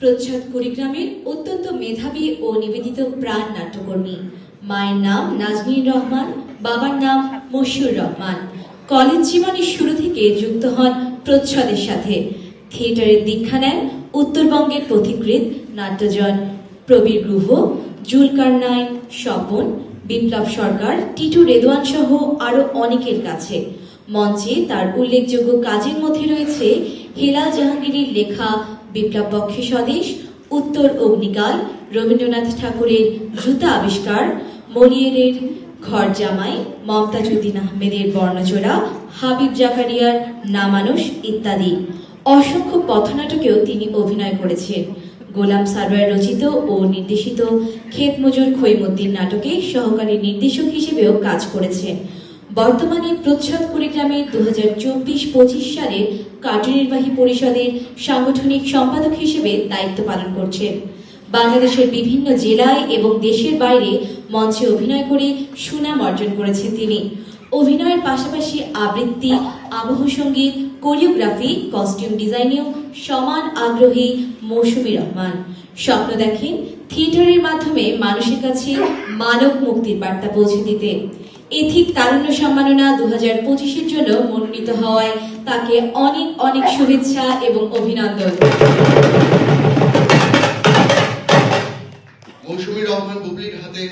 প্রচ্ছদ কুড়িগ্রামের অত্যন্ত মেধাবী ও নিবেদিত প্রাণ নাট্যকর্মী। মায়ের নাম নাজনীন রহমান, বাবার নাম মশিউর রহমান। কলেজ জীবনের শুরু থেকে যুক্ত হন প্রচ্ছদের সাথে। থিয়েটারের দীক্ষা নেন উত্তরবঙ্গের পথিকৃৎ নাট্যজন প্রবীর গুহ, জুলকার নাইন, স্বপন, বিপ্লব সরকার, টিটু রেদওয়ান সহ আরও অনেকের কাছে। মঞ্চে তার উল্লেখযোগ্য কাজের মধ্যে রয়েছে হেলাল জাহাঙ্গীরের লেখা বিপ্লব পক্ষে স্বদেশ, উত্তর অগ্নিকাল, রবীন্দ্রনাথ ঠাকুরের জুতা আবিষ্কার মনিয়েরের ঘর জামাই মমতাজুদ্দিন আহমেদের বর্ণচোরা হাবিব জাকারিয়ার নামানুষ ইত্যাদি। অসংখ্য পথনাটকেও তিনি অভিনয় করেছেন। গোলাম সারওয়ার রচিত ও নির্দেশিত ক্ষেত মজুর খৈমুদ্দিন নাটকে সহকারী নির্দেশক হিসেবেও কাজ করেছেন। বর্তমানে প্রচ্ছদ কুড়িগ্রামের দু হাজার চব্বিশ পঁচিশ সালের কার্যনির্বাহী পরিষদের সাংগঠনিক সম্পাদক হিসেবে দায়িত্ব পালন করছেন বাংলাদেশের বিভিন্ন জেলায় এবং দেশের বাইরে মঞ্চে অভিনয় করে সুনাম অর্জন করেছেন তিনি। অভিনয়ের পাশাপাশি আবৃত্তি, আবহ সংগীত, কোরিওগ্রাফি, কস্টিউম ডিজাইনেও সমান আগ্রহী মৌসুমী রহমান। স্বপ্ন দেখেন থিয়েটারের মাধ্যমে মানুষের কাছে মানব মুক্তির বার্তা পৌঁছে দিতে। এথিক তারুণ্য সম্মাননা দু হাজার পঁচিশের জন্য মনোনীত হওয়ায় তাকে অনেক অনেক শুভেচ্ছা এবং অভিনন্দন। মৌসুমী রহমান বুবলির হাতে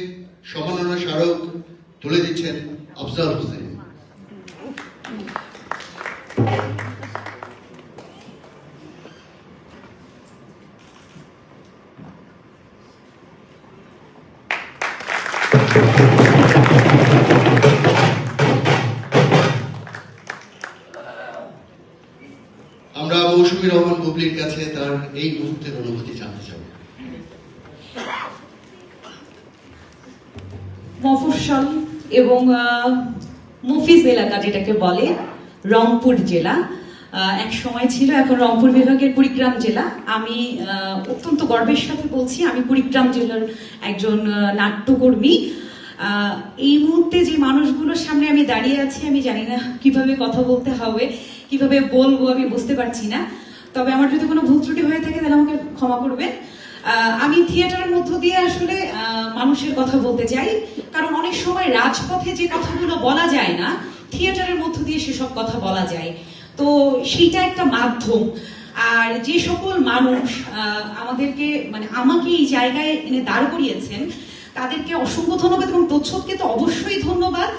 সম্মাননা স্মারক তুলে দিচ্ছেন আফজাল হোসেন। মৌসুমী রহমান বুবলির কাছে তার এই মুহূর্তের অনুভূতি জানতে চাই। মফস্বল এবং মফিজ এলাকা যেটাকে বলে, রংপুর জেলা। এক সময় ছিল এখন রংপুর বিভাগের কুড়িগ্রাম জেলা। আমি অত্যন্ত গর্বের সাথে বলছি, আমি কুড়িগ্রাম জেলার একজন নাট্যকর্মী। এই মুহূর্তে যে মানুষগুলোর সামনে আমি দাঁড়িয়ে আছি, আমি জানি না কীভাবে কথা বলতে হবে, কীভাবে বলব আমি বুঝতে পারছি না। তবে আমার যদি কোনো ভুল ত্রুটি হয়ে থাকে, তাহলে আমাকে ক্ষমা করবেন। আমি থিয়েটারের মধ্য দিয়ে আসলে মানুষের কথা বলতে চাই। কারণ অনেক সময় রাজপথে যে কথাগুলো বলা যায় না, থিয়েটারের মধ্য দিয়ে সেসব কথা বলা যায়। তো সেইটা একটা মাধ্যম। আর যে সকল মানুষ আমাদেরকে মানে আমাকে এই জায়গায় এনে দাঁড় করিয়েছেন তাদেরকে অসংখ্য ধন্যবাদ এবং প্রচ্ছদকে তো অবশ্যই ধন্যবাদ।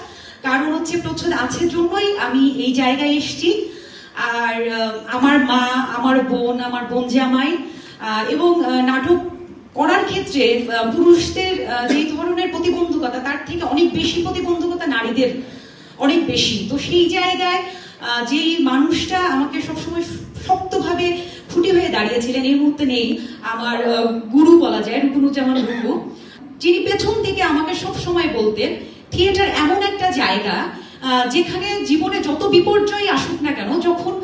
কারণ হচ্ছে প্রচ্ছদ আছে জন্যই আমি এই জায়গায় এসেছি। আর আমার মা, আমার বোন আমার বোন জামাই এবং নাটক করার ক্ষেত্রে পুরুষদের যে ধরনের প্রতিবন্ধকতা, তার থেকে অনেক বেশি প্রতিবন্ধকতা নারীদের অনেক বেশি। তো সেই জায়গায় যেই মানুষটা আমাকে সবসময় শক্তভাবে ফুটে হয়ে দাঁড়িয়েছিলেন, এই মুহূর্তে নেই, আমার গুরু বলা যায়, রুকুনুজ্জামান গুরু। যিনি পেছন থেকে আমাকে সব সময় বলতেন, থিয়েটার এমন একটা জায়গা যেখানে জীবনে যত বিপর্যয় আসুক না কেন, যখন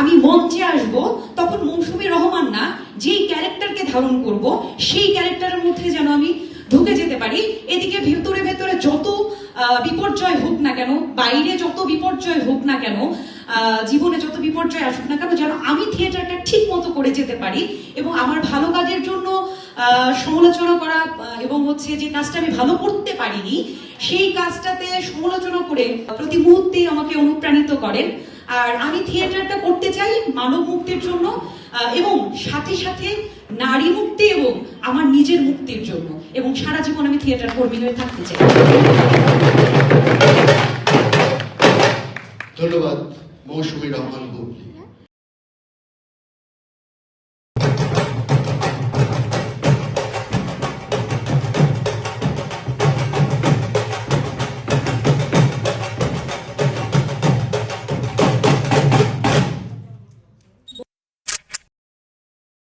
আমি মঞ্চে আসব, তখন মৌসুমী রহমান না, যেই ক্যারেক্টারকে ধারণ করব, সেই ক্যারেক্টারের মধ্যে যেন আমি ঢুকে যেতে পারি। এদিকে ভেতরে ভেতরে যত বিপর্যয় হোক না কেন, বাইরে যত বিপর্যয় হোক না কেন জীবনে যত বিপর্যয় আসুক না কেন, যেন আমি থিয়েটারটা ঠিক মতো করে যেতে পারি এবং আমার ভালো কাজের জন্য সমালোচনা করা এবং হচ্ছে যে কাজটা আমি ভালো করতে পারিনি, সেই কাজটাতে সমালোচনা করে প্রতি মুহূর্তে আমাকে অনুপ্রাণিত করেন। আর আমি থিয়েটারটা করতে চাই মানব মুক্তির জন্য এবং সাথে সাথে নারী মুক্তি এবং আমার নিজের মুক্তির জন্য। এবং সারা জীবন আমি থিয়েটার কর্মী হয়ে থাকতে চাই। ধন্যবাদ। মৌসুমী রহমান বুবলি